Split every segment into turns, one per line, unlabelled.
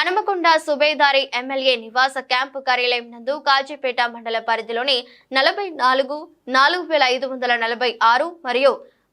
Hanumakonda Subedari MLA నివాస camp కార్యాలయం నందు కాజీపేట మండల పరిధిలోని నలభై నాలుగు నాలుగు వేల ఐదు వందల నలభై ఆరు మరియు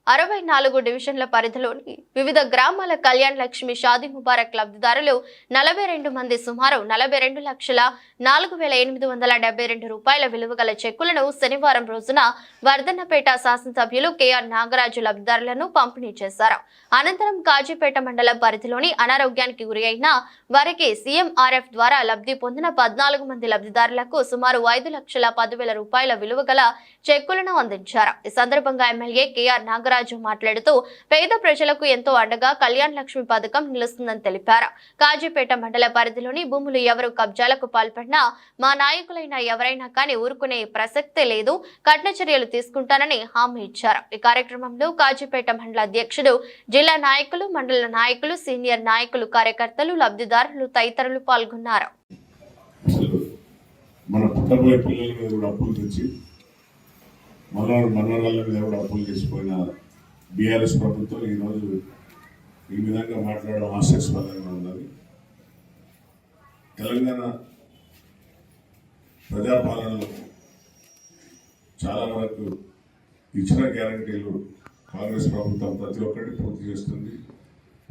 అరవై నాలుగు డివిజన్ల పరిధిలోని వివిధ గ్రామాల కళ్యాణ్ లక్ష్మి షాదీ ముబారక్ లబ్ధిదారులు నలభై రెండు మంది సుమారు నలభై రెండు లక్షల నాలుగు వేల ఎనిమిది వందల డెబ్బై రెండు రూపాయల విలువ గల చెక్కులను శనివారం రోజున వర్ధన్నపేట శాసనసభ్యులు కెఆర్ నాగరాజు లబ్ధిదారులను పంపిణీ చేశారు. అనంతరం కాజీపేట మండల పరిధిలోని అనారోగ్యానికి గురి అయిన వారికి సీఎంఆర్ఎఫ్ ద్వారా లబ్ధి పొందిన పద్నాలుగు మంది లబ్ధిదారులకు సుమారు ఐదు లక్షల పదివేల రూపాయల విలువ గల చెక్కులను అందించారు. ఈ సందర్భంగా ఎమ్మెల్యే కెఆర్ నాగరాజు మాట్లాడుతూ పేద ప్రజలకు ఎంతో అండగా కళ్యాణ్ లక్ష్మి పథకం నిలుస్తుందని తెలిపారు. కాజీపేట మండల పరిధిలోని భూములు ఎవరు కబ్జాలకు పాల్పడినా మా నాయకులైన ఎవరైనా కానీ ఊరుకునే ప్రసక్తే లేదు కఠిన చర్యలు తీసుకుంటానని హామీ ఇచ్చారు. ఈ కార్యక్రమంలో కాజీపేట మండల అధ్యక్షుడు జిల్లా నాయకులు మండల నాయకులు సీనియర్ నాయకులు కార్యకర్తలు లబ్ధిదారులు తదితరులు పాల్గొన్నారు.
మన పుట్టబోయే పిల్లల మీద కూడా అప్పులు తెచ్చి మనవారు మనవరాళ్ళ మీద కూడా అప్పులు చేసిపోయిన బీఆర్ఎస్ ప్రభుత్వం ఈరోజు ఈ విధంగా మాట్లాడడం హాస్యాస్పదంగా ఉన్నది. తెలంగాణ ప్రజాపాలనలో చాలా వరకు ఇచ్చిన గ్యారంటీలు కాంగ్రెస్ ప్రభుత్వం ప్రతి ఒక్కటి పూర్తి చేస్తుంది.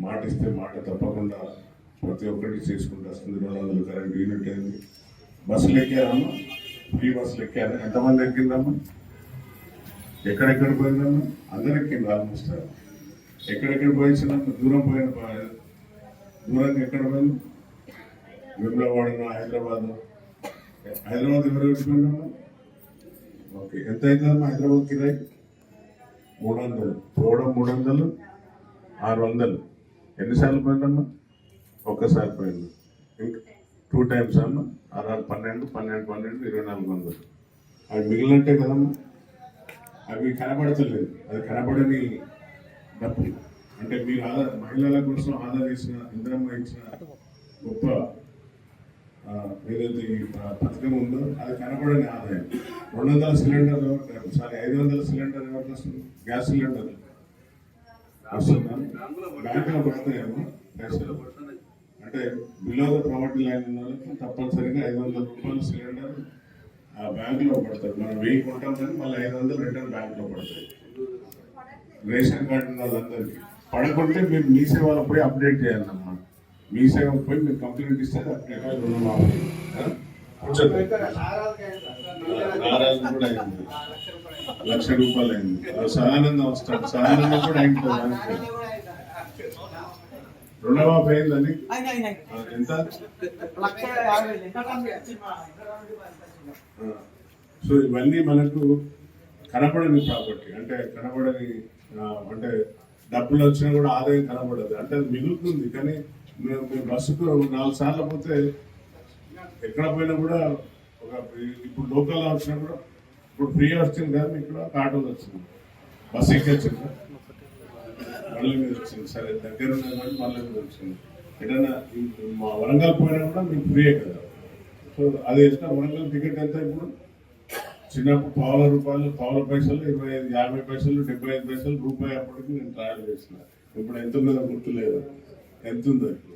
మాట ఇస్తే మాట తప్పకుండా ప్రతి ఒక్కటి చేసుకుంటూ వస్తుంది. రెండు వందల కరెంట్ యూనిట్ అయింది. బస్సులు ఎక్కారమ్మా? ఫ్రీ బస్సులు ఎక్కారు. ఎంతమంది ఎక్కిందమ్మా? ఎక్కడెక్కడ పోయిందమ్మా అందరికీ ఎక్కింది ఆల్మోస్ట్ ఎక్కడెక్కడ పోయించినమ్మా దూరం పోయిన దూరంగా ఎక్కడ పోయింది విమ్లవాడ హైదరాబాద్ హైదరాబాద్ ఎవరు పోయిందమ్మా ఓకే ఎంత అయిందమ్మా హైదరాబాద్ కిరాయి? మూడు వందలు పోవడం మూడు వందలు ఆరు వందలు ఎన్నిసార్లు పోయిందమ్మా ఒక్కసారి పోయింది ఇంకా టూ టైమ్స్ అమ్మా. ఆరు ఆరు పన్నెండు పన్నెండు పన్నెండు ఇరవై నాలుగు వందలు. అవి మిగిలినట్టే కదమ్మా? అవి కనబడతలేదు. అది కనబడని డబ్బులు. అంటే మీరు ఆదా మహిళల కోసం ఆదా చేసిన ఇంద్రమ్మ ఇచ్చిన గొప్ప ఏదైతే ఈ పథకం ఉందో అది కనబడని ఆదాయం. రెండు వందల సిలిండర్ ఎవరికి సారీ ఐదు వందల సిలిండర్ ఎవరికి వస్తుంది? గ్యాస్ సిలిండర్ వస్తుందా? బ్యాంకులో పడతాయేమో పైసలు. అంటే బిలో ద ప్రాపర్టీ లైన్ ఉన్న వాళ్ళకి తప్పనిసరిగా ఐదు వందల రూపాయల సిలిండర్ ఆ బ్యాంకులో పడుతుంది మనం వెయ్యి కొంటాం కానీ మళ్ళీ ఐదు వందలు రిటర్న్ బ్యాంకులో పడతాయి. రేషన్ కార్డు ఉన్న వాళ్ళందరికీ. పడకుంటే మీరు మీ సేవలో పోయి అప్డేట్ చేయాలన్నమాట మీ సేవకు పోయి మీరు కంప్లైంట్ ఇస్తే అప్డేట్. నారాజు కూడా అయింది. లక్ష రూపాయలు అయింది. సదానందం వస్తాడు. సదానందం కూడా అయింది రుణమాఫీ అయిందని ఎంత? సో ఇవన్నీ మనకు కనపడని ప్రాపర్టీ అంటే కనపడని అంటే డబ్బులు వచ్చినా కూడా ఆదాయం కనపడదు అంటే అది మిగులుతుంది కానీ మేము బస్సుకు నాలుగు సార్లు పోతే ఎక్కడ పోయినా కూడా ఒక ఇప్పుడు లోకల్లో వచ్చినా కూడా ఇప్పుడు ఫ్రీ వచ్చింది కదా మీకు ఇక్కడ ఆటోలో వచ్చింది బస్సు ఎక్కొచ్చింది? కళ్ళ మీద వచ్చింది. సరే దగ్గర ఉన్నది కాబట్టి మళ్ళీ మీద వచ్చింది. ఎటన్నా మా వరంగల్ పోయినా కూడా మీకు ఫ్రీయే కదా. సో అది వేసినా వరంగల్ టికెట్ ఎంత ఇప్పుడు? చిన్నప్పుడు పావుల రూపాయలు పావుల పైసలు ఇరవై ఐదు యాభై పైసలు డెబ్బై ఐదు పైసలు రూపాయి అప్పటికి నేను ట్రావెల్ చేసిన. ఇప్పుడు ఎంత ఉందో గుర్తులేదు. ఎంత ఉందో ఇప్పుడు?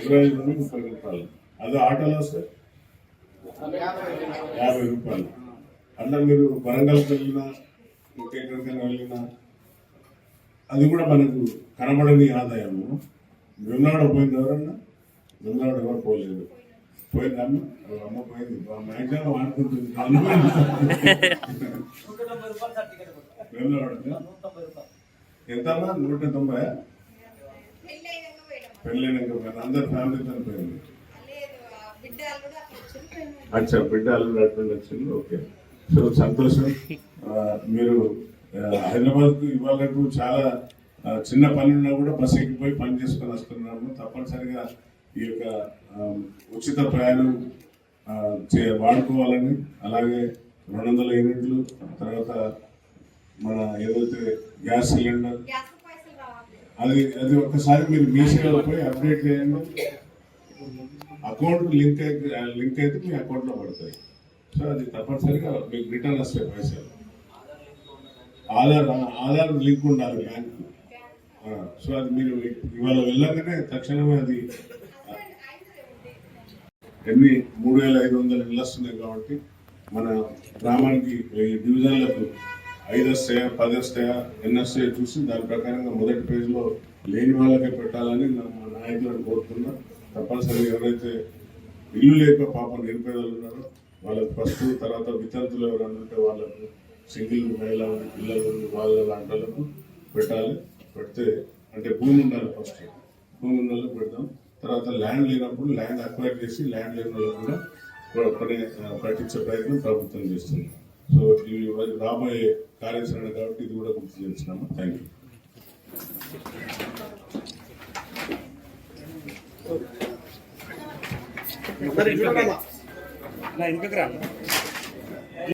ఇరవై ఐదు నుండి ముప్పై రూపాయలు. అది ఆటోలో వస్తే? యాభై రూపాయలు. అట్లా మీరు వరంగల్కి వెళ్ళినా ఇంకెక్కడికైనా వెళ్ళినా అది కూడా మనకు కనబడని ఆదాయము. విమలాడ పోయింది ఎవరన్నా? విమలాడ ఎవరు పోలేదు. పోయింది. అమ్మ అమ్మ పోయింది మ్యాక్సిమం ఆడుకుంటుంది
నూట నూట తొంభై
ఎంత నూట తొంభై? పెళ్ళైనాక పోయింది అందరు ఫ్యామిలీ పోయింది. అచ్చా బిడ్డ అల్లుడు అటువంటి వచ్చింది ఓకే. సో సంతోషం. మీరు హైదరాబాద్కు ఇవాళకు చాలా చిన్న పని ఉన్నా కూడా బస్ ఎక్కిపోయి పని చేసుకొని వస్తున్నాము తప్పనిసరిగా ఈ యొక్క ఉచిత ప్రయాణం చే వాడుకోవాలని అలాగే రెండు వందల యూనిట్లు తర్వాత మన ఏదైతే గ్యాస్ సిలిండర్ అది అది ఒక్కసారి మీరు మీ పోయి అప్డేట్ చేయండి. అకౌంట్ లింక్ అయితే లింక్ అయితే మీ అకౌంట్లో పడతాయి. సో అది తప్పనిసరిగా మీకు రిటర్న్ వస్తాయి పైసలు. ఆధార్ ఆధార్ లింక్ ఉండాలి బ్యాంకు సో అది మీరు ఇవాళ వెళ్ళగానే తక్షణమే అది ఎన్ని మూడు వేల ఐదు వందల ఇళ్ళు వస్తున్నాయి కాబట్టి మన గ్రామానికి ఈ డివిజన్లకు ఐదు వస్తాయా పది వస్తాయా ఎన్ని వస్తాయో చూసి దాని ప్రకారంగా మొదటి పేజీలో లేని వాళ్ళకే పెట్టాలని మా నాయకులను కోరుతున్నా. తప్పనిసరిగా ఎవరైతే ఇల్లు లేక పాపం నిరుపేదలు ఉన్నారో వాళ్ళకి ఫస్ట్ తర్వాత వితంతులు ఎవరైనా ఉంటే వాళ్ళకు సింగిల్ మహిళ పిల్లలు వాళ్ళ లాంటి వాళ్ళకు పెట్టాలి. పెడితే అంటే భూమి ఉండాలి ఫస్ట్ భూమి ఉన్న పెడతాం. తర్వాత ల్యాండ్ లేనప్పుడు ల్యాండ్ అక్వైర్ చేసి ల్యాండ్ లేని వాళ్ళు కూడా పని పట్టించే ప్రయత్నం ప్రభుత్వం చేస్తుంది. సో ఇవి రాబోయే కార్యాచరణ కాబట్టి ఇది కూడా గుర్తు చేస్తున్నాము. థ్యాంక్ యూ
నా రా